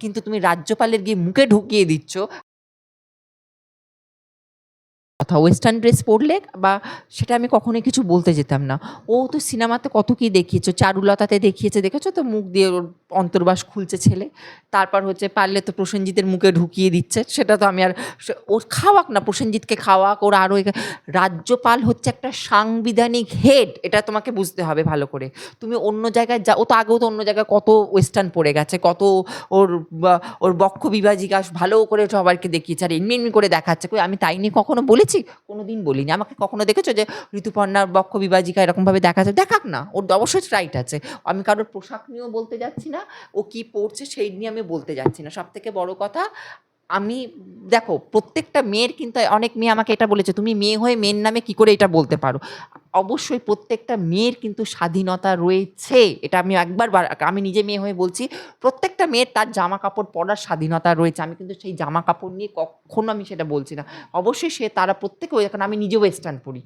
কিন্তু তুমি রাজ্যপালের গিয়ে মুখে ঢুকিয়ে দিচ্ছ কথা ওয়েস্টার্ন ড্রেস পরলে বা সেটা আমি কখনোই কিছু বলতে যেতাম না। ও তো সিনেমাতে কত কী দেখিয়েছো, চারুলতাতে দেখিয়েছে, দেখেছ তো? মুখ দিয়ে ওর অন্তর্বাস খুলছে ছেলে। তারপর হচ্ছে পারলে তো প্রসেনজিতের মুখে ঢুকিয়ে দিচ্ছে, সেটা তো আমি আর ওর খাওয়াক না, প্রসেনজিৎকে খাওয়াক, ওর আরও রাজ্যপাল হচ্ছে একটা সাংবিধানিক হেড এটা তোমাকে বুঝতে হবে ভালো করে। তুমি অন্য জায়গায় যা, ও তো আগেও তো অন্য জায়গায় কত ওয়েস্টার্ন পড়ে গেছে, কত ওর ওর বক্ষ বিভাজিকা ভালো করে সবাইকে দেখিয়েছে, আর এমনি এমনি করে দেখাচ্ছে। কই, আমি তাই নিয়ে কখনো বলেছি? কোনো দিন বলিনি। আমাকে কখনো দেখেছ যে ঋতুপর্ণার বক্ষ বিভাজিকা এরকমভাবে দেখা যায়? দেখাক না, ওর অবশ্যই রাইট আছে। আমি কারোর পোশাক নিয়েও বলতে যাচ্ছি না, ও কি পড়ছে সেই নিয়ে আমি বলতে যাচ্ছি না। সব থেকে বড় কথা আমি, দেখো, প্রত্যেকটা মেয়ের কিন্তু অনেক মেয়ে আমাকে এটা বলেছে, তুমি মেয়ে হয়ে মেয়ের নামে কি করে এটা বলতে পারো? অবশ্যই প্রত্যেকটা মেয়ের কিন্তু স্বাধীনতা রয়েছে, এটা আমি একবার আমি নিজে মেয়ে হয়ে বলছি, প্রত্যেকটা মেয়ের তার জামা কাপড় পরার স্বাধীনতা রয়েছে, আমি কিন্তু সেই জামা কাপড় নিয়ে কখনো আমি সেটা বলছি না। অবশ্যই সে, তারা প্রত্যেকে কারণ আমি নিজে ওয়েস্টার্ন পরি।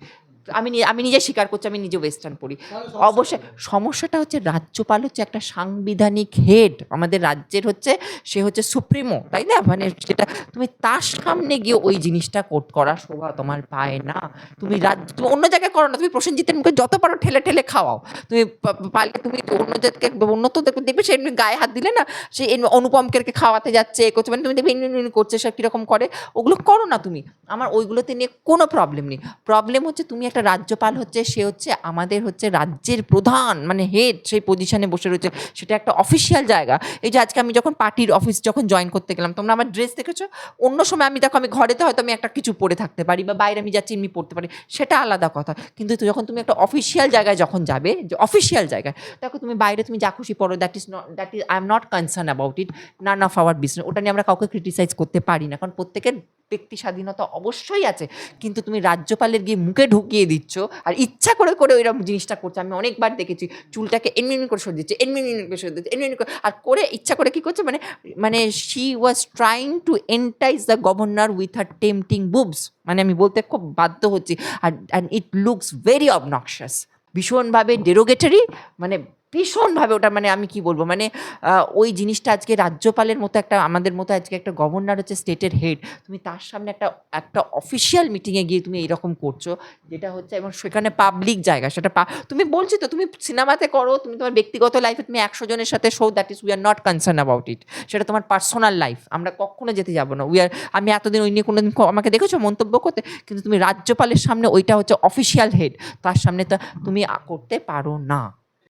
আমি আমি নিজে স্বীকার করছি আমি নিজে ওয়েস্টার্ন পরি অবশ্যই সমস্যাটা হচ্ছে রাজ্যপাল হচ্ছে একটা সাংবিধানিক হেড আমাদের রাজ্যের হচ্ছে সে হচ্ছে সুপ্রিমো তাই না? মানে সেটা তুমি তার সামনে গিয়ে ওই জিনিসটা কোট করা শোভা তোমার পায় না। তুমি রাজ্য তুমি অন্য জায়গায় করো না তুমি প্রসেনজিতের মুখে যত পারো ঠেলে ঠেলে খাওয়াও। তুমি পা- পারলে তুমি অন্য জায়গাকে অন্য তো দেখবে সে এমনি গায়ে হাত দিলে না সে অনুপমকে খাওয়াতে যাচ্ছে এ করছে মানে তুমি দেখবে করছে সে কীরকম করে। ওগুলো করো না তুমি। আমার ওইগুলোতে নিয়ে কোনো প্রবলেম নেই। প্রবলেম হচ্ছে তুমি একটা রাজ্যপাল হচ্ছে, সে হচ্ছে আমাদের হচ্ছে রাজ্যের প্রধান মানে হেড সেই পজিশনে বসে রয়েছে। সেটা একটা অফিসিয়াল জায়গা। এই যে আজকে আমি যখন পার্টির অফিস যখন জয়েন করতে গেলাম, তোমরা আমার ড্রেস দেখেছ? অন্য সময় আমি দেখো, আমি ঘরেতে হয়তো আমি একটা কিছু পরে থাকতে পারি বা বাইরে আমি যাচ্ছি, এমনি পড়তে পারি। সেটা আলাদা কথা। কিন্তু যখন তুমি একটা অফিসিয়াল জায়গায় যখন যাবে, যে অফিসিয়াল জায়গায়, দেখো তুমি বাইরে তুমি যা খুশি পড়ো that is not that is I am not concern about it none of our business ওটা নিয়ে আমরা কাউকে ক্রিটিসাইজ করতে পারি না। কারণ প্রত্যেকের ব্যক্তি স্বাধীনতা অবশ্যই আছে। কিন্তু তুমি রাজ্যপালের গিয়ে মুখে ঢুকিয়ে দিচ্ছ আর ইচ্ছা করে করে ওইরকম জিনিসটা করছে। আমি অনেকবার দেখেছি চুলটাকে এমনি করে সরিয়ে দিচ্ছে এমনি করে সরিয়ে দিচ্ছে এমনি করে আর করে ইচ্ছা করে কি করছে মানে মানে she was trying to entice the governor with her tempting boobs মানে আমি বলতে খুব বাধ্য হচ্ছি। আর and it looks very obnoxious ভীষণভাবে ডেরোগেটরি মানে ভীষণভাবে ওটা মানে আমি কি বলব? মানে ওই জিনিসটা আজকে রাজ্যপালের মতো একটা, আমাদের মতো আজকে একটা গভর্নর হচ্ছে স্টেটের হেড। তুমি তার সামনে একটা একটা অফিসিয়াল মিটিংয়ে গিয়ে তুমি এরকম করছ, যেটা হচ্ছে এবং সেখানে পাবলিক জায়গা, সেটা তুমি বলছি তো, তুমি সিনেমাতে করো, তুমি তোমার ব্যক্তিগত লাইফে তুমি একশো জনের সাথে show that is we are not concern about it সেটা তোমার পার্সোনাল লাইফ আমরা কখনো যেতে যাব না। উই আর আমি এতদিন ওই নিয়ে কোনোদিন আমাকে দেখেছ মন্তব্য করতে? কিন্তু তুমি রাজ্যপালের সামনে ওইটা হচ্ছে অফিসিয়াল হেড তার সামনে তো তুমি করতে পারো না।